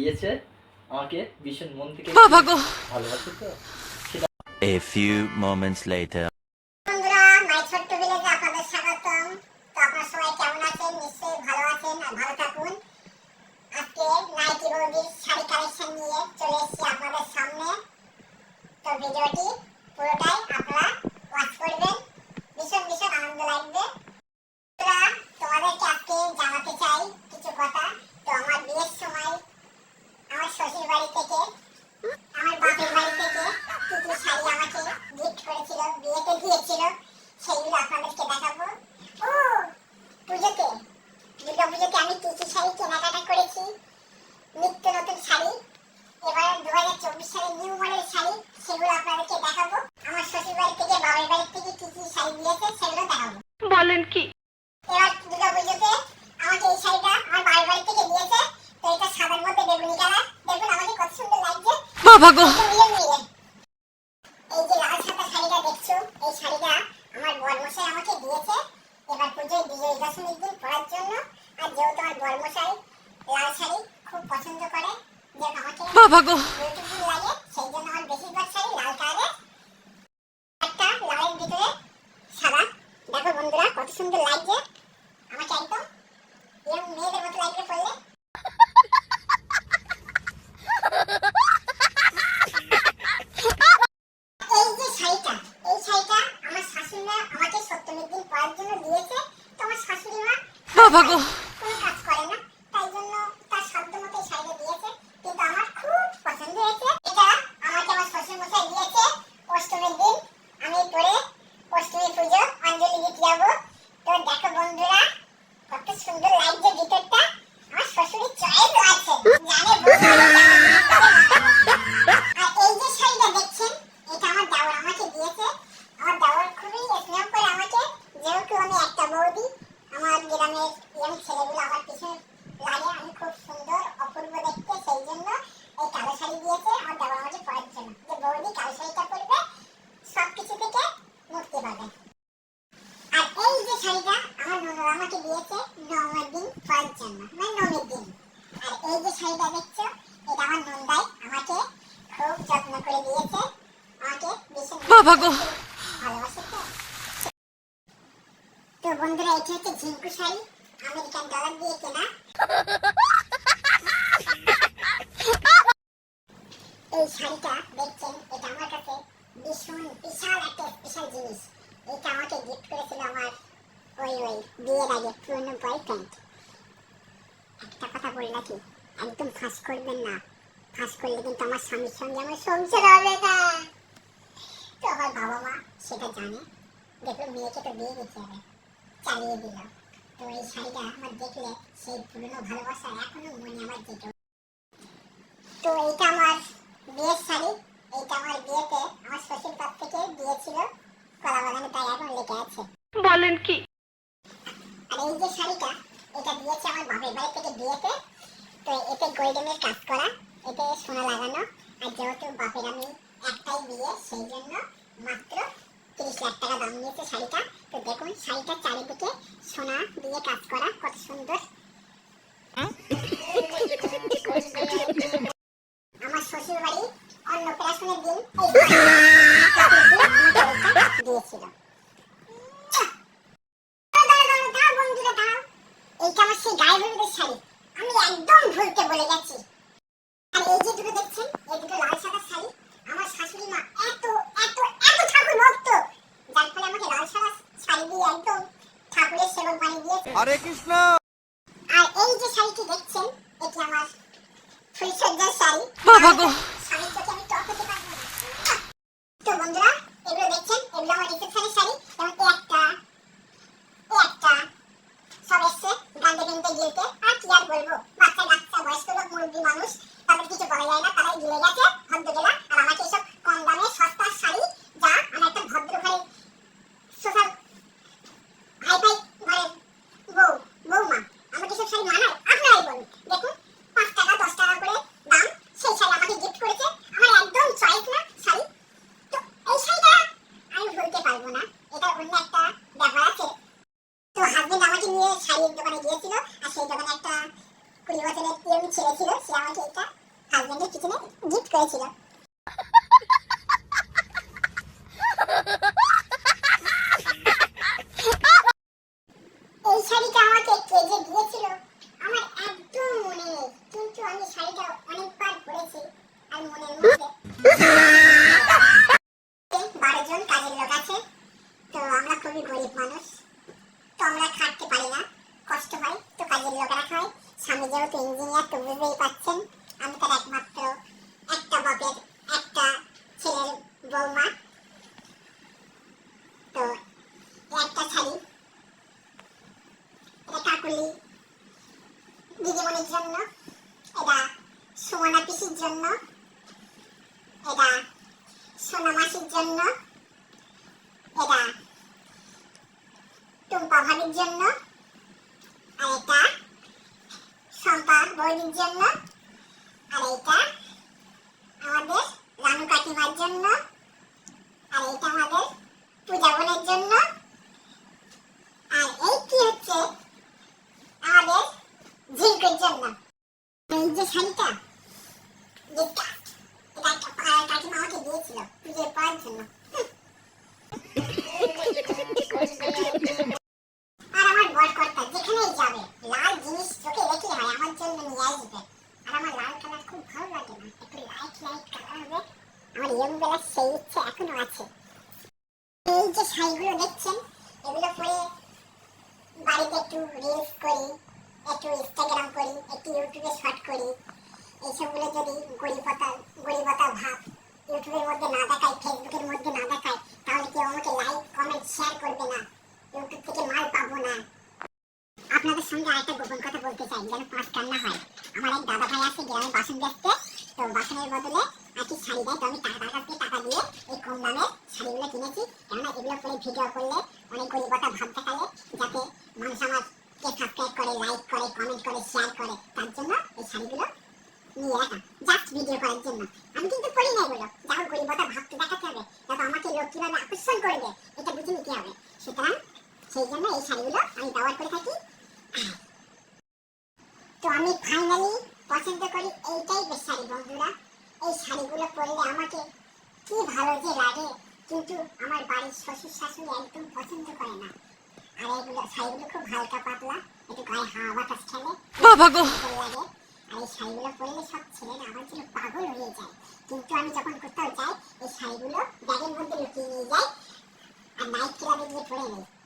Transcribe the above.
দিয়েছে আমাকে ভীষণ মন থেকে ভালোবাসে তো A few moments later. বন্ধুরা মাই ছোট্ট ভিলেজে আপনাদের স্বাগতম তো আপনারা সবাই কেমন আছেন নিশ্চয়ই ভালো আছেন আর ভালো থাকুন আজকে নাইটি বৌদির শাড়ি কালেকশন নিয়ে চলে এসেছি আপনাদের সামনে তো ভিডিওটি পুরোটাই আপনারা ওয়াচ করবেন ভীষণ ভীষণ আনন্দ লাগবে বন্ধুরা, তোমাদেরকে আজকে জানাতে চাই কিছু কথা তো আমার বিয়ের সময় আমার শ্বশুর বাড়ি থেকে আমার বাপের বাড়ি থেকে কি কি শাড়ি আমাকে গিফট করেছিল বিয়েতে দিয়েছিল সেইগুলো আপনাদেরকে দেখাবো ও পুজোতে দুর্গা পুজোতে আমি কি কি শাড়ি কেনাকাটা করেছি নিত্য নতুন শাড়ি এবার দু হাজার চব্বিশ সালের নিউ মডেল শাড়ি সেগুলো আপনাদেরকে দেখাবো। আমার শ্বশুর বাড়ি থেকে বাবার বাড়ি থেকে কি কি শাড়ি দিয়েছে সেগুলো দেখাবো। বলেন কি? এবার দুর্গা পুজোতে আমাকে এই শাড়িটা আমার বাবার বাড়ি থেকে দিয়েছে তো এটা সাদার মধ্যে বেগুনি কালার। দেখুন আমাকে কত সুন্দর লাগছে। বাবা গো মিলে মিলে এই যে লাল সাদা শাড়িটা দেখছ এই শাড়িটা আমার বরমশাই আমাকে দিয়েছে এবার পুজোয় বিজয় দশমীর দিন পরার জন্য আর যেহেতু আমার বরমশাই লাল শাড়ি খুব পছন্দ করে যে আমাকে বাবা গো বিউটিফুল লাগে সেই জন্য আমার বেশিরভাগ শাড়ি লাল কালারের একটা লালের ভিতরে সাদা দেখো বন্ধুরা কত সুন্দর লাগছে আমাকে একদম এরকম মেয়েদের মতো লাগবে পরলে এই যে শাড়িটা এই শাড়িটা আমার শাশুড়ি মা আমাকে সপ্তমীর দিন পরার জন্য দিয়েছে তো আমার শাশুড়ি মা বাবা গো কোনো কাজ করে না তাই জন্য তার শব্দ মতো এই শাড়িটা দিয়েছে কিন্তু আমার খুব পছন্দ হয়েছে এটা আমাকে আমার শ্বশুর মশাই দিয়েছে অষ্টমীর দিন আমি পরে অষ্টমী পুজো অঞ্জলি দিতে যাব তো দেখো বন্ধুরা কত সুন্দর লাগছে ভিতরটা আমার শ্বশুরের চয়েস আছে জানে বন্ধুরা আর এই যে শাড়িটা দেখছেন এটা আমার দেওর আমাকে দিয়েছে আমার দেওর খুবই স্নেহ করে আমাকে যেহেতু আমি একটা বৌদি আমার গ্রামের ইয়াং ছেলেগুলো আমার পিছনে লাগে আমি খুব সুন্দর অপূর্ব দেখতে সেই জন্য এই কালো শাড়ি দিয়েছে আমার দেওর আমাকে পরার জন্য যে বৌদি কালো শাড়িটা পরবে সব কিছু থেকে মুক্তি পাবে আর এই যে শাড়িটা আমার ননদ আমাকে দিয়েছে নমের দিন পরার জন্য মানে নমের দিন আর এই যে শাড়িটা দেখছ এটা আমার নন্দাই আমাকে খুব যত্ন করে দিয়েছে আমাকে ভীষণ বাবা গো। তো বন্ধুরা, এটা হচ্ছে ঝিঙ্কু শাড়ি। আমেরিকান ডলার দিয়ে কেনা। এই শাড়িটা দেখছেন, এটা আমার কাছে ভীষণ, বিশাল একটা স্পেশাল জিনিস। এটা আমাকে গিফট করেছিল আমার ওই ওই বিয়ের আগে পুরনো বয়ফ্রেন্ড একটা কথা বলি নাকি? একদম ফাঁস করবেন না। ফাঁস করলে কিন্তু আমার স্বামীর সঙ্গে আমার সংসার হবে না। তো আমার বাবা মা সেটা জানে। দেখল মেয়েকে তো বিয়ে দিতে হবে চালিয়ে দিল। তো এই শাড়িটা আমার দেখলে সেই পুরনো ভালোবাসা এখনও মনে আমার যেত তো এইটা আমার বিয়ের শাড়ি এইটা আমার বিয়েতে আমার শ্বশুর কাছ থেকে দিয়েছিল। কলা বাগানে তাই এখন লেগে আছে। বলেন কি? আর এই যে শাড়িটা এটা দিয়েছে আমার বাপের বাড়ি থেকে বিয়েতে। তো এতে গোল্ডেনের কাজ করা এতে সোনা লাগানো। আর যেহেতু বাপের আমি সেই জন্য মাত্র তিরিশ লাখ টাকা দাম নিয়েছে শাড়িটা। তো দেখুন, শাড়িটার চারিদিকে সোনা দিয়ে কাজ করা, কত সুন্দর। আমার শ্বশুর বাড়ি অন্নপ্রাশনের দিন দিয়েছিল। সেই গায়ে শাড়ি। আমি একদম ভুলতে বলে গেছি। আর এই যে দুটো দেখছেন এই দুটো লাল সাদা শাড়ি আমার শাশুড়ি মা এত এত এত ঠাকুর ভক্ত যার ফলে আমাকে লাল সাদা শাড়ি দিয়ে একদম ঠাকুরের সেবক বানিয়ে দিয়েছে হরে কৃষ্ণ। আর এই যে শাড়িটি দেখছেন এটি আমার ফুলসজ্জার শাড়ি। বাবা গো। আমি পারব না। তো বন্ধুরা এগুলো দেখছেন এগুলো আমার রিসেপশনের শাড়ি। যেমন এই একটা এই একটা সব এসছে গানতে গানতে গিলতে। আর কি আর বলব? বাচ্চা কাচ্চা বয়স্ক লোক মুরব্বী মানুষ তাদের কিছু বলা যায় না তারাই গিলে গেছে ভদ্র গেলা আর আমাকে এসব কম দামে সস্তা শাড়ি যা আমি একটা ভদ্র ঘরের সোশ্যাল হাই ফাই ঘরের বউ বৌমা আমাকে সব শাড়ি মানায় আপনারাই বলুন দেখুন পাঁচ টাকা দশ টাকা করে দাম সেই শাড়ি আমাকে গিফট করেছে আমার একদম চয়েস না শাড়ি তো এই শাড়িটা আমি ভুলতে পারব না এটা অন্য একটা ব্যাপার আছে তো হাজবেন্ড আমাকে নিয়ে শাড়ির দোকানে গিয়েছিল আর সেই দোকানে একটা কুড়ি বছরের ইয়ং ছেলে ছিল সে আমাকে এটা হাজবেন্ডের পিছনে গিফট করেছিল এই শাড়িটা আমাকে কে যে দিয়েছিল আমার একদম মনে নেই কিন্তু আমি শাড়িটা অনেকবার পরেছি আর মনের মধ্যে বারো জন কাজের লোক আছে। তো আমরা খুবই গরিব মানুষ। কষ্ট হয়, তো কাজের লোক রাখা হয় স্বামী যেহেতু ইঞ্জিনিয়ার তো বুঝতেই পাচ্ছেন আমি তার একমাত্র একটা বাপের একটা ছেলের বৌমা তো এই একটা শাড়ি এটা কাকুলি দিদিমণির জন্য এটা সুমনা পিসির জন্য এটা সোনা মাসির জন্য, এটা টুম্পা ভাবির জন্য, আর এটা শম্পা বৌদির জন্য, আর এটা আমাদের রানু কাকিমার জন্য, আর এটা আমাদের পূজা বোনের জন্য, আর এই কি হচ্ছে? আমাদের ঝিলকুর জন্য। এই যে শাড়িটা এটা একটা পা- কাকিমা আমাকে দিয়েছিল পুজোর পাওয়ার জন্য আর আমার বরকর্তা যেখানেই যাবে, লাল জিনিস চোখে রেখে হয়, আমার জন্য নিয়ে আসবে। আর আমার লাল কালার খুব ভালো লাগে না। একটু লাইট লাইট কালার হবে। আমার ইয়ং বেলার সেই ইচ্ছে এখনও আছে। এই যে শাড়িগুলো দেখছেন, এগুলো পরে বাড়িতে একটু রিলস করি, একটু ইনস্টাগ্রাম করি, একটু ইউটিউবে শর্ট করি। এইসবগুলো যদি গরিবতা গরিবতা ভাব ইউটিউবের মধ্যে না দেখায় ফেসবুকের মধ্যে না দেখায় তাহলে কেউ আমাকে লাইক কমেন্ট শেয়ার করবে না। ইউটিউব থেকে মাল পাবো না। আপনাদের সঙ্গে আরেকটা গোপন কথা বলতে চাই, যেন পাঁচ কান্না হয়। আমার এক দাদা ভাই আছে, গ্রামে বাসন বেচতে। তো বাসনের বদলে কি শাড়ি দেয় তো আমি টাকা টাকা দিয়ে টাকা দিয়ে এই কম দামে শাড়িগুলো কিনেছি। কেননা এগুলো পরে ভিডিও করলে অনেক গরিবতা ভাব দেখালে যাতে মানুষ আমাকে সাবস্ক্রাইব করে লাইক করে কমেন্ট করে শেয়ার করে। তার জন্য এই শাড়িগুলো নিয়ে রাখা। জাস্ট ভিডিও করার জন্য আমি কিন্তু পড়ি না এগুলো যাও গরিবতা ভাবতে দেখাতে হবে তবে আমাকে লোক কীভাবে আকর্ষণ করবে এটা বুঝে নিতে হবে। সুতরাং সেই জন্য এই শাড়িগুলো আমি ব্যবহার করে থাকি। তো আমি ফাইনালি পছন্দ করি এই টাইপের শাড়ি বন্ধুরা। এই শাড়িগুলো পরলে আমাকে কি ভালো যে লাগে কিন্তু আমার বাড়ির শ্বশুর শাশুড়ি একদম পছন্দ করে না। আর এগুলো শাড়িগুলো খুব হালকা পাতলা একটু গায়ে হাওয়া বাতাস খেলে বাবা গো লাগে। আর এই শাড়িগুলো পরলে সব ছেলেরা আমার জন্য পাগল হয়ে যায়। কিন্তু আমি যখন কোথাও যাই এই শাড়িগুলো ব্যাগের মধ্যে লুকিয়ে নিয়ে যাই ये थोड़े नहीं